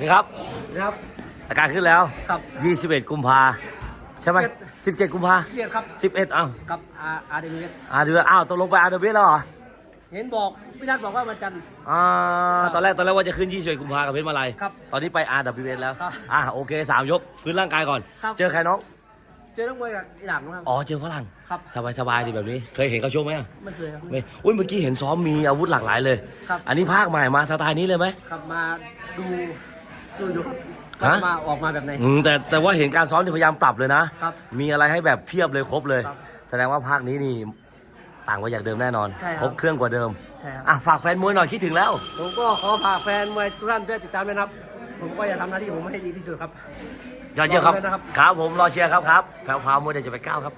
นี่ครับครับอาการขึ้นแล้ว ครับ 21 กุมภาใช่ไหม17 กุมภาเชียร์ครับ11อ้าวกับอาอาร์ดีเวสอาเดือนอ้าวตกลงไปอาเดเบียแล้วเหรอเห็นบอกพี่นัทบอกว่าวันจันทร์อ่าตอนแรกตอนแรกว่าจะขึ้น21กุมภากับเพชรมาลัยครับ ตอนนี้ไป RWS แล้วครับอ่าโอเคสามยกฟื้นร่างกายก่อนครับเจอใครน้องเจอนักมวยกับหลังนะครับอ๋อเจอฝรั่งครับสบายสบายดีแบบนี้ เคยเห็นเขาชกไหมอะไม่เคยครับไม่อุ้ยเมื่อกี้เห็นซ้อมมีอาวุธหลากหลายเลยครับอันนี้ภาคใหม่มาสไตล์นี้เลยไหมครับมาดู ดูอยู่ครับฮะว่ามาออกมาแบบไหน อืมแต่แต่ว่าเห็นการซ้อมที่พยายามปรับเลยนะ ครับมีอะไรให้แบบเพียบเลยครบเลย ครับแสดงว่าภาคนี้นี่ต่างกว่าจากเดิมแน่นอน ใช่ครับ ครบเครื่องกว่าเดิม ใช่ครับอะฝากแฟนมวยหน่อยคิดถึงแล้ว ผมก็ขอฝากแฟนมวยทุกท่านด้วยติดตามด้วยนะครับ ผมก็จะทำหน้าที่ผมให้ดีที่สุดครับ ยอดเยี่ยมครับ รอเลยนะครับ ครับผมรอเชียร์ครับครับแพรวพราวมวยเดชจะไปเก้าครับ